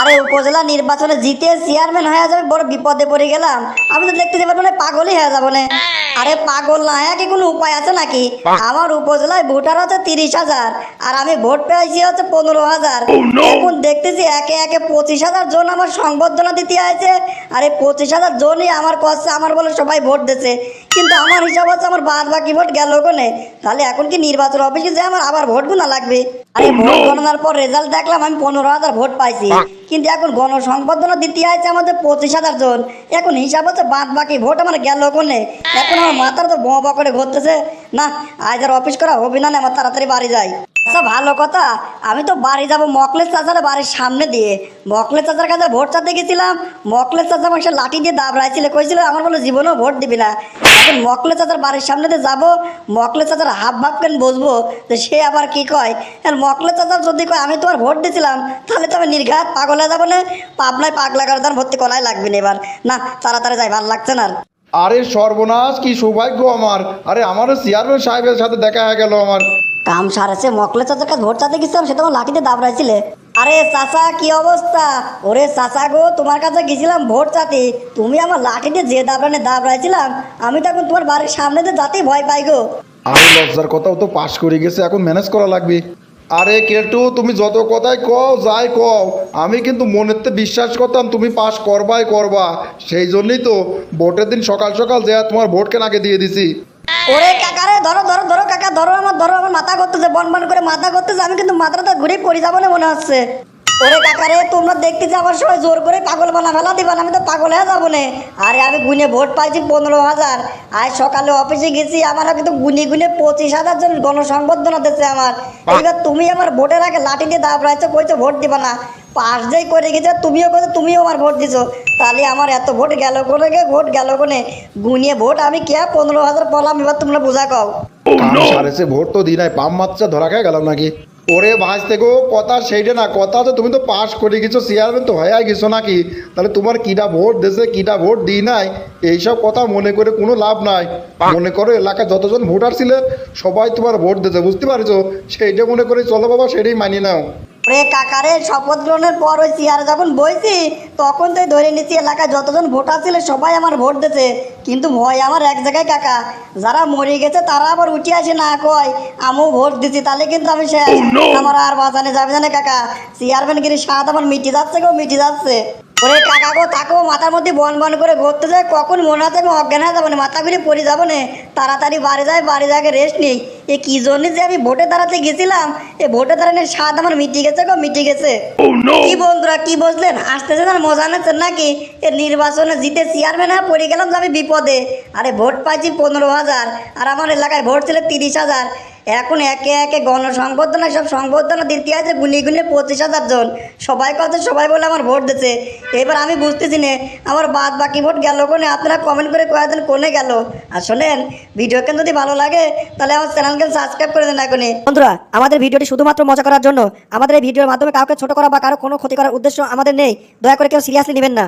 আরে উপজেলা নির্বাচনে জিতে চেয়ারম্যান হয়ে যাবে বড় বিপদে পড়ে গেলাম। আমি তো দেখতে যাব মানে পাগলই হয়ে যাব না। আরে পাগল না হ্যাঁ কি কোনো উপায় আছে নাকি? আমার উপজেলায় ভোটার আছে তিরিশ হাজার আর আমি ভোট পেয়েছি হচ্ছে পনেরো হাজার। এখন দেখতেছি একে একে পঁচিশ হাজার জন আমার সংবর্ধনা দিতে আছে আর এই পঁচিশ হাজার জনই আমার কষ্ট আমার বলে সবাই ভোট দিছে কিন্তু আমার হিসাব আছে আমার বাদ বাকি ভোট গেল ওখানে তাহলে এখন কি নির্বাচন অফিসে যে আমার আবার ভোট গুনা লাগবে? আরে ভোট গণনার পর রেজাল্ট দেখলাম আমি পনেরো হাজার ভোট পাইছি। কিন্তু এখন গণসংবর্ধনা দিতে আছে আমাদের পঁচিশ হাজার জন। এখন হিসাব হচ্ছে বাদ বাকি ভোট আমার গেল ওখানে এখন আমার মাথার তো বোমা করে ঘুরতেছে। না আজ আর অফিস করা হবে না না, আমার তাড়াতাড়ি বাড়ি যাই। আচ্ছা ভালো কথা। আমি তো বাড়ি যাব মকলেশ চাচার বাড়ির সামনে দিয়ে। মকলেশ চাচার কাছে ভোট চাতে গেছিলাম। মকলেশ চাচা আমাকে লাঠি দিয়ে দাবড়াইছিল, কইছিল, আমার বলে জীবনেও ভোট দিবি না। এখন মকলেশ চাচার বাড়ির সামনে দিয়ে যাব, মকলেশ চাচার হাফ ভাব কেন বসবো? তো সে আবার কি কয়? আর মকলেশ চাচার যদি কয়, আমি তোমার ভোট দিছিলাম, তাহলে তো আমি নির্ঘাত পাগল যাব না। পাবনায় পাগলা করে ভর্তি করাই লাগবে না এবার। না, তাড়াতাড়ি যাই, ভালো লাগছে না আরে। সর্বনাশ, কি সৌভাগ্য আমার। আরে আমারও চেয়ারম্যান সাহেবের সাথে দেখা হয়ে গেল আমার। কাম সারাছে মকলে চাচার কাছে ভোট চাতে গেছিলাম সে তোমার লাঠিতে দাবড়াইছিলে। আরে চাচা, কি অবস্থা? ওরে চাচা গো, তোমার কাছে গেছিলাম ভোট চাতে। তুমি আমার লাঠিতে যে দাবড়ানে দাবড়াইছিলাম, আমি তখন তোমার বাড়ির সামনে দিয়ে যাতেই ভয় পাই গো। আরে লজ্জার কথাও তো পাশ করে গেছে, এখন ম্যানেজ করা লাগবে। আরে কেটু, তুমি যত কথাই কও, যাই কও, আমি কিন্তু মনেতে বিশ্বাস করতাম তুমি পাস করবাই করবা। সেই জন্যই তো ভোটের দিন সকাল সকাল যে তোমার ভোট কেনাকে দিয়ে দিছি। ওরে কাকা রে ধরো ধরো ধরো কাকা ধরো আমার ধরো আমার মাথা করতেছে বন বন করে মাথা করতেছে আমি কিন্তু মাথাটা ঘুরে পড়ে যাব না মনে হচ্ছে। ওরে কাকা রে তোমরা দেখতেছি আমার সবাই জোর করে পাগল বানা ফেলা দিবা আমি তো পাগল হয়ে যাব না। আরে আমি গুনে ভোট পাইছি পনেরো হাজার। আজ সকালে অফিসে গেছি আমার কিন্তু গুনে গুনে পঁচিশ হাজার জন গণসংবর্ধনা দিচ্ছে আমার। এবার তুমি আমার ভোটের আগে লাঠি দিয়ে দাবড়াইছো কইছো ভোট দিবা না। পাশ যেই করে গেছে তুমিও করে তুমিও আমার ভোট দিছো। তাহলে আমার এত ভোট গেল কোনে গে? ভোট গেল কোনে? গুনিয়ে ভোট আমি কে? পনেরো হাজার পলাম এবার তোমরা বোঝা কও। কাম সারেছে ভোট তো দিই নাই পাম মাত্রা ধরা খেয়ে গেলাম নাকি? ওরে ভাজ থেকে কথা সেইটা না কথা তো তুমি তো পাস করে গেছো চেয়ারম্যান তো হয়ে গেছো নাকি? তাহলে তোমার কিটা ভোট দেশে কিটা ভোট দিই নাই? এইসব কথা মনে করে কোনো লাভ নাই। মনে করো এলাকায় যতজন ভোটার ছিল সবাই তোমার ভোট দিতে বুঝতে পারছ? সেইটা মনে করে চলো বাবা সেটাই মানিয়ে নাও। ওরে কাকারে শপথ গ্রহণের পর ওই চেয়ারে যখন বইছি তখন তো ধরে নিচ্ছি এলাকায় যতজন ভোটার ছিল সবাই আমার ভোট দিতে কিন্তু ভয় আমার এক জায়গায় কাকা যারা মরে গেছে তারা আবার উঠে আসে না কয় আমিও ভোট দিছি তাহলে কিন্তু আমি শেষ। আমার আর বাঁচানে যাবে জানে কাকা। চেয়ারম্যান গিরি স্বাদ আমার মিটি যাচ্ছে গো মিটি যাচ্ছে। ওরে কাকা গো তাকেও মাথার মধ্যে বন বন করে ঘুরতে যায় কখন মনে হচ্ছে আমি অজ্ঞান হয়ে যাব না মাথা ঘুরে পড়ে যাব না। তাড়াতাড়ি বাড়ি যায় বাড়ি যাকে রেস্ট নেই। এ কি জন্য যে আমি ভোটে দাঁড়াতে গেছিলাম? এ ভোটে দাঁড়ানোর স্বাদ আমার মিটি গেছে গো মিটি গেছে। কি বন্ধুরা কি বুঝলেন আসতেছেন আর মজা নিচ্ছেন নাকি? এ নির্বাচনে জিতে চেয়ারম্যান হয়ে পড়ে গেলাম যে আমি বিপদে। আরে ভোট পাইছি পনেরো হাজার আর আমার এলাকায় ভোট ছিল তিরিশ হাজার। এখন একে একে গণসংবর্ধনা, সব সংবর্ধনা দিতে আছে গুনি গুনে পঁচিশ হাজার জন। সবাই কথা সবাই বলে আমার ভোট দিচ্ছে। এবার আমি বুঝতেছি না, আমার বাদ বাকি ভোট গেল কোনে? আপনারা কমেন্ট করে কয়েকদিন কোনে গেল? আর শোনেন ভিডিওকে যদি ভালো লাগে, তাহলে আমার চ্যানেলকে সাবস্ক্রাইব করে দেন এখনই। বন্ধুরা, আমাদের ভিডিওটি শুধুমাত্র মজা করার জন্য, আমাদের এই ভিডিওর মাধ্যমে কাউকে ছোট করা বা কারও কোনো ক্ষতি করার উদ্দেশ্য আমাদের নেই। দয়া করে কেউ সিরিয়াসলি নেবেন না।